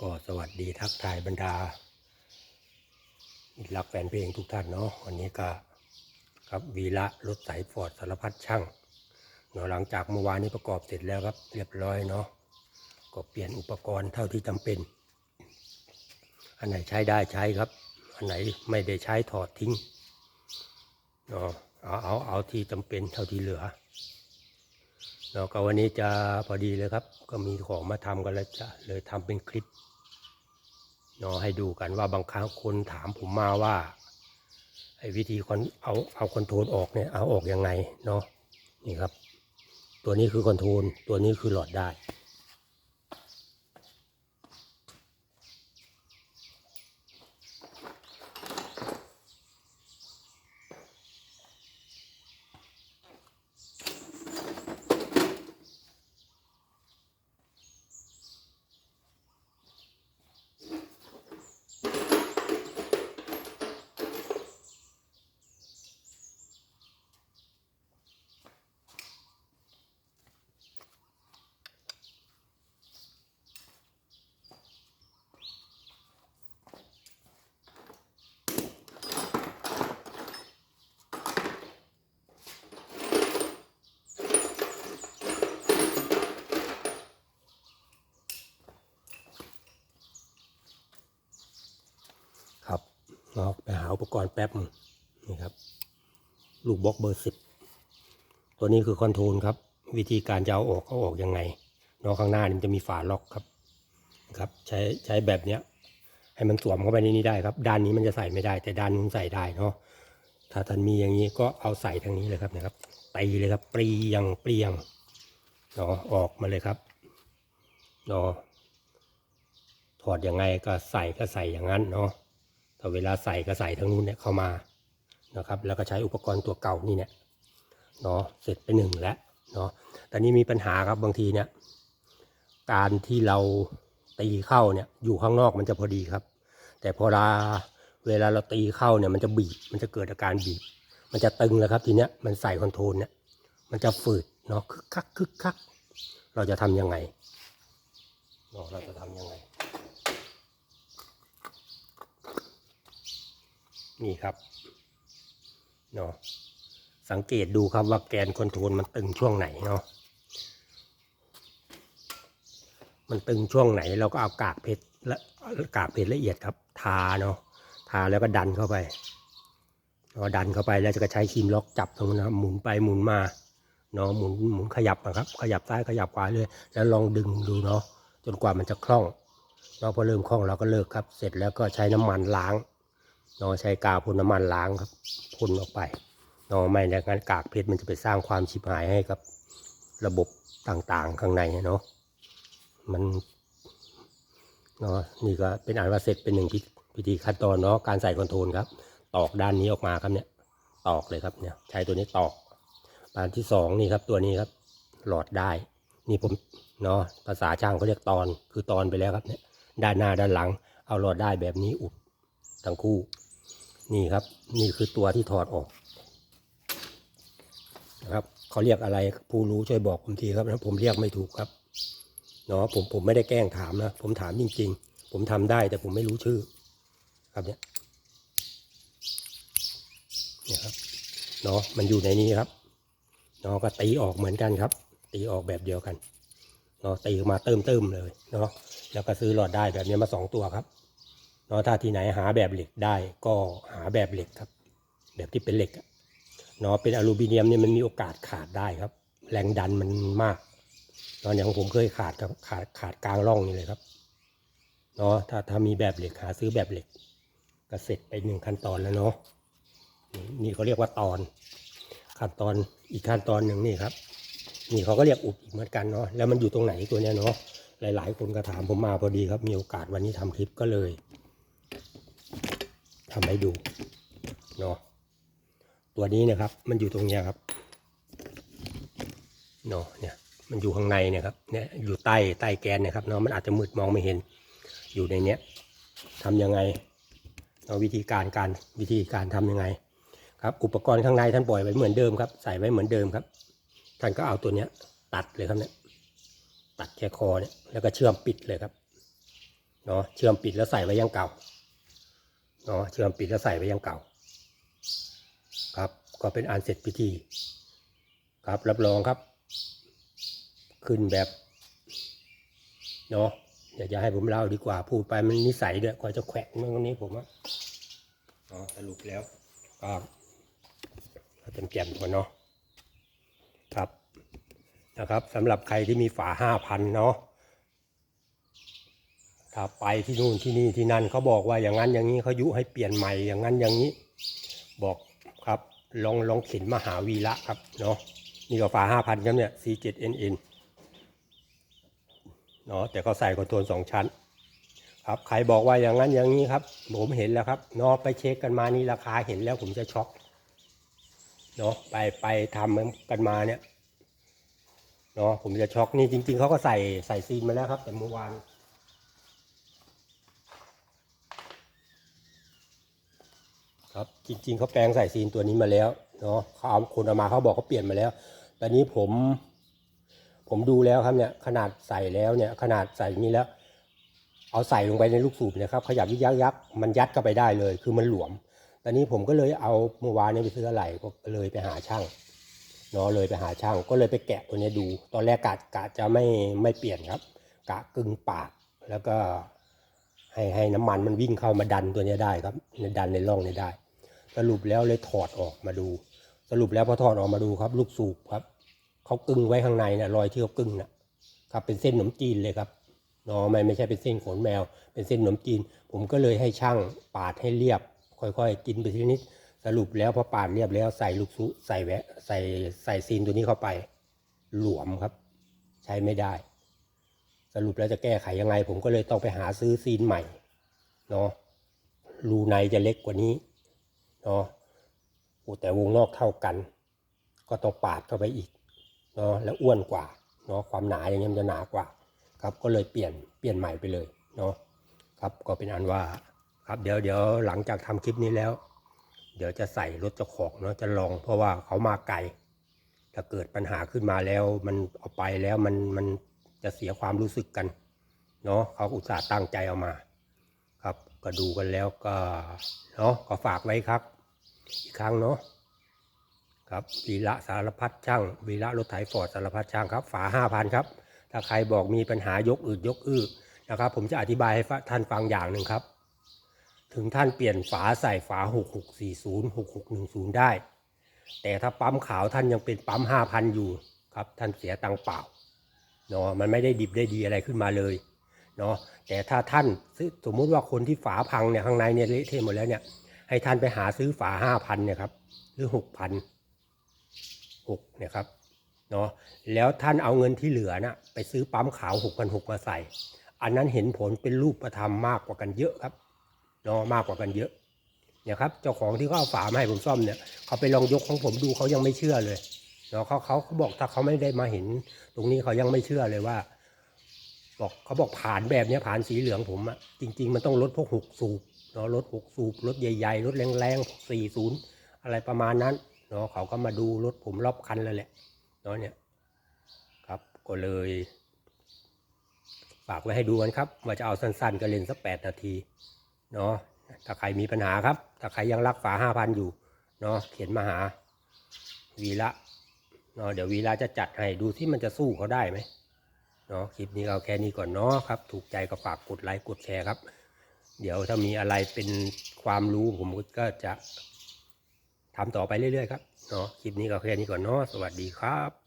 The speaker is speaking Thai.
ก็สวัสดีทักทายบรรดารักแฟนเพลงทุกท่านเนาะวันนี้ก็ครับวีระรถสายฟอร์ดสารพัดช่างเนาะหลังจากเมื่อวานนี้ประกอบเสร็จแล้วครับ เรียบร้อยเนาะก็เปลี่ยนอุปกรณ์เท่าที่จำเป็น อันไหนใช้ได้ใช้ครับ อันไหนไม่ได้ใช้ถอดทิ้งเนาะเอาเอาเอาที่จำเป็นเท่าที่เหลือ เนาะก็วันนี้จะพอดีเลยครับ ก็มีของมาทำกันแล้วจะเลยทำเป็นคลิปเนาะให้ดูกันว่าบางครั้งคนถามผมมาว่าไอ้วิธีคอนเอาเอาคอนโทรลออกเนี่ยเอาออกยังไงเนาะนี่ครับ ตัวนี้คือคอนโทรลตัวนี้คือหลอดได้ ครับ เราไปหาอุปกรณ์แป๊บนึงนี่ครับ ลูกบล็อกเบอร์สิบตัวนี้คือคอนโทรลครับ วิธีการจะเอาออกเอาออกยังไงเนอกข้างหน้านี่มันจะมีฝาล็อกครับครับ ใช้ใช้แบบเนี้ย ให้มันสวมเข้าไปในนี้ได้ครับ ด้านนี้มันจะใส่ไม่ได้ แต่ด้านนู้นใส่ได้เนาะถ้าท่านมีอย่างนี้ก็เอาใส่ทางนี้เลยครับนะครับตีเลยครับเปรียงเปรียงเนาะออกมาเลยครับเนาะถอดยังไงก็ใส่ก็ใส่อย่างนั้นเนาะ ถ้าเวลาใส่ก็ใส่ทางนู้นเนี่ยเข้ามานะครับ แล้วก็ใช้อุปกรณ์ตัวเก่านี่เนี่ยเนาะเสร็จไปหนึ่งแล้วเนาะแต่นี้มีปัญหาครับบางทีเนี่ยการที่เราตีเข้าเนี่ยอยู่ข้างนอกมันจะพอดีครับ แต่พอเวลาเวลาเราตีเข้าเนี่ยมันจะบีบมันจะเกิดอาการบีบ มันจะตึงแล้วครับทีเนี้ยมันใส่คอนโทรลเนี่ยมันจะฝืดเนาะคึกคักคึกคักเราจะทำยังไงเนาะเราจะทำยังไง นี่ครับเนาะสังเกตดูครับว่าแกนคอนโทรลมันตึงช่วงไหนเนาะมันตึงช่วงไหนเราก็เอากากเพชรและกากเพชรละเอียดครับ ทาเนาะทาแล้วก็ดันเข้าไปเนาดันเข้าไปแล้วจะก็ใช้ครีมล็อกจับตรงนั้นหมุนไปหมุนมาเนาะหมุนหมุนขยับนะครับ ขยับซ้ายขยับขวาเลยแล้วลองดึงดูเนาะจนกว่ามันจะคล่องเนาะพอเริ่มคล่องเราก็เลิกครับ เสร็จแล้วก็ใช้น้ำมันล้าง นาะใช้กาวพ่นน้ำมันล้างครับพ่นออกไปเนาะไม่อย่างนั้นกากเพชรมันจะไปสร้างความชิบหายให้กับระบบต่างๆข้างในเนาะมันเนาะนี่ก็เป็นอันว่าเสร็จเป็นหนึ่งพิพธีขั้นตอนเนาะการใส่คอนโทรลครับ ตอกด้านนี้ออกมาครับเนี่ยตอกเลยครับเนี่ยใช้ตัวนี้ตอกอันที่สองนี่ครับตัวนี้ครับ หลอดได้ นี่ผมเนาะภาษาช่างเขาเรียกตอนคือตอนไปแล้วครับเนี่ยด้านหน้าด้านหลัง เอาหลอดได้แบบนี้อุดทั้งคู่ นี่ครับ นี่คือตัวที่ถอดออกนะครับเขาเรียกอะไรผู้รู้ช่วยบอกผมทีครับนะผมเรียกไม่ถูกครับเนาะผมผมไม่ได้แกล้งถามนะ ผมถามจริง ๆ ผมทำได้แต่ผมไม่รู้ชื่อ ครับเนี่ยเนี่ยครับเนาะมันอยู่ในนี้ครับเนาะก็ตีออกเหมือนกันครับ ตีออกแบบเดียวกันเนาะตีมาเติมเติมๆเลยเนาะแล้วก็ซื้อหลอดได้แบบนี้มาสองตัวครับ เนาะถ้าที่ไหนหาแบบเหล็กได้ก็หาแบบเหล็กครับ แบบที่เป็นเหล็กเนาะเป็นอลูมิเนียมเนี่ยมันมีโอกาสขาดได้ครับ แรงดันมันมากเนาะอย่างผมเคยขาดครับขาดขาดกลางร่องนี่เลยครับเนาะถ้าถ้ามีแบบเหล็กหาซื้อแบบเหล็กก็เสร็จไปหนึ่งขั้นตอนแล้วเนาะนี่เขาเรียกว่าตอน ขั้นตอนอีกขั้นตอนหนึ่งนี่ครับ นี่เขาก็เรียกอุบอีกเหมือนกันเนาะแล้วมันอยู่ตรงไหนตัวเนี้ยเนาะหลาย ๆ คนก็ถามผมมาพอดีครับ มีโอกาสวันนี้ทำคลิปก็เลย ทำให้ดูเนาะตัวนี้นะครับ มันอยู่ตรงเนี้ยครับเนาะเนี่ยมันอยู่ข้างในเนี่ยครับเนี่ยอยู่ใต้ใต้แกนเนะครับเนาะมันอาจจะมืดมองไม่เห็นอยู่ในเนี้ยทำยังไงเอาวิธีการการวิธีการทำยังไง ครับ อุปกรณ์ข้างในท่านปล่อยไว้เหมือนเดิมครับ ใส่ไว้เหมือนเดิมครับ ท่านก็เอาตัวเนี้ย ตัดเลยครับเนี่ยตัดแค่คอเนี่ยแล้วก็เชื่อมปิดเลยครับเนาะเชื่อมปิดแล้วใส่ไว้ยังเก่า เนาะเชื่อมปิดแล้วใส่ไว้ยังเก่า ครับ ก็เป็นอันเสร็จพิธี ครับรับรองครับ ขึ้นแบบเนาะอยากจะให้ผมเล่าดีกว่า พูดไปมันนิสัยด้วยกว่าจะแขวะเมื่อวันนี้ผมอะอ๋อสรุปแล้วก็ก็เต็มแจ่มก่อนเนาะครับนะครับสำหรับใครที่มีฝาห้าพันเนาะ ถ้าไปที่นู่นที่นี่ที่นั่นเขาบอกว่าอย่างนั้นอย่างนี้เขายุให้เปลี่ยนใหม่อย่างนั้นอย่างนี้ บอกครับลองลองเข็นมหาวีระครับเนาะนี่ก็ฝาห้าพันครับเนี่ย C7NN เนาะแต่ก็ใส่คอนโทรลสองชั้น ครับใครบอกว่าอย่างนั้นอย่างนี้ครับ ผมเห็นแล้วครับเนาะไปเช็คกันมานี่ราคาเห็นแล้วผมจะช็อกเนาะไปไปทำกันมาเนี่ยเนาะผมจะช็อกนี่จริง ๆเขาก็ใส่ใส่ซีนมาแล้วครับ แต่เมื่อวาน ครับจริงๆเขาแปลงใส่ซีนตัวนี้มาแล้วเนาะเขาเอาคนเอามาเขาบอกเขาเปลี่ยนมาแล้ว ตอนนี้ผม ผมดูแล้วครับเนี่ย ขนาดใส่แล้วเนี่ย ขนาดใส่นี้แล้ว เอาใส่ลงไปในลูกสูบนะครับ ขยับยักยักมันยัดเข้าไปได้เลย คือมันหลวม ตอนนี้ผมก็เลยเอาเมื่อวานนี้ไปซื้ออะไรก็เลยไปหาช่างเนาะเลยไปหาช่างก็เลยไปแกะตัวนี้ดู ตอนแรกกะกะจะไม่ไม่เปลี่ยนครับ กะกึ่งปากแล้วก็ให้ให้น้ำมันมันวิ่งเข้ามาดันตัวนี้ได้ครับในดันในร่องนี้ได้ สรุปแล้วเลยถอดออกมาดู สรุปแล้วพอถอดออกมาดูครับ ลูกสูบครับเขากึ่งไว้ข้างในนะรอยที่เขากึ่งนะครับเป็นเส้นขนมจีนเลยครับนาะไม่ไม่ใช่เป็นเส้นขนแมว เป็นเส้นขนมจีน ผมก็เลยให้ช่างปาดให้เรียบ ค่อยๆ กินไปทีนิดสรุปแล้วพอปาดเรียบแล้วใส่ลูกซุใส่แวะใส่ใส่ซีนตัวนี้เข้าไป หลวมครับ ใช้ไม่ได้ สรุปแล้วจะแก้ไขยังไง ผมก็เลยต้องไปหาซื้อซีนใหม่เนาะรูในจะเล็กกว่านี้ เนาะโอ้แต่วงนอกเท่ากัน ก็ต้องปาดเข้าไปอีกเนาะแล้วอ้วนกว่าเนาะความหนาอย่างเงี้ยมันจะหนากว่าครับก็เลยเปลี่ยนเปลี่ยนใหม่ไปเลยเนาะครับก็เป็นอันว่าครับเดี๋ยวเดี๋ยวหลังจากทำคลิปนี้แล้ว เดี๋ยวจะใส่รถเจ้าของเนาะจะลอง เพราะว่าเขามาไกลถ้าเกิดปัญหาขึ้นมาแล้ว มันเอาไปแล้วมันมันจะเสียความรู้สึกกันเนาะเขาอุตส่าห์ตั้งใจเอามา ครับก็ดูกันแล้วก็เนาะก็ฝากไว้ครับ อีกครั้งเนาะครับวีระสารพัดช่างวีระรถไถฟอร์ดสารพัดช่างครับฝาห้าพันครับถ้าใครบอกมีปัญหายกอืดยกอื้อนะครับ ผมจะอธิบายให้ท่านฟังอย่างหนึ่งครับ ถึงท่านเปลี่ยนฝาใส่ฝา 6640 6610 ได้ แต่ถ้าปั๊มขาวท่านยังเป็นปั๊ม 5,000 อยู่ครับ ท่านเสียตังเปล่าเนาะมันไม่ได้ดิบได้ดีอะไรขึ้นมาเลยเนาะแต่ถ้าท่านสมมุติว่าคนที่ฝาพังเนี่ยข้างในเนี่ยเละเทะหมดแล้วเนี่ย ให้ท่านไปหาซื้อฝา5,000เนี่ยครับหรือ6,000 6เนี่ยครับเนาะแล้วท่านเอาเงินที่เหลือนะ่ะไปซื้อปั๊มขาว6 6 0 0มาใส่ อันนั้นเห็นผลเป็นรูปธรรมมากกว่ากันเยอะครับเนาะมากกว่ากันเยอะเนี่ยครับเจ้าของที่เขาเอาฝามาให้ผมซ่อมเนี่ยเขาไปลองยกของผมดูเขายังไม่เชื่อเลยเนาะเขาเขาเขาบอกถ้าเขาไม่ได้มาเห็น ตรงนี้เขายังไม่เชื่อเลยว่า บอกเขาบอกผ่านแบบเนี้ยผ่านสีเหลืองผมอะจริง ๆ มันต้องรถพวกหกสูบ เนาะรถหกสูบรถใหญ่ๆ รถแรงๆสี่ศูนย์อะไรประมาณนั้นเนาะเขาก็มาดูรถผมรอบคันแล้วแหละเนาะเนี่ยครับก็เลยฝากไว้ให้ดูกันครับ ว่าจะเอาสั้นๆก็เล่นสักแปดนาทีเนาะถ้าใครมีปัญหาครับ ถ้าใครยังรักฝาห้าพันอยู่เนาะเขียนมาหาวีระเนาะเดี๋ยววีระจะจัดให้ดูที่มันจะสู้เขาได้ไหมเนาะคลิปนี้เอาแค่นี้ก่อนเนาะครับ ถูกใจก็ฝากกดไลค์กดแชร์ครับ เดี๋ยวถ้ามีอะไรเป็นความรู้ผมก็จะทำต่อไปเรื่อยๆครับเนาะคลิปนี้ก็แค่นี้ก่อนเนาะสวัสดีครับ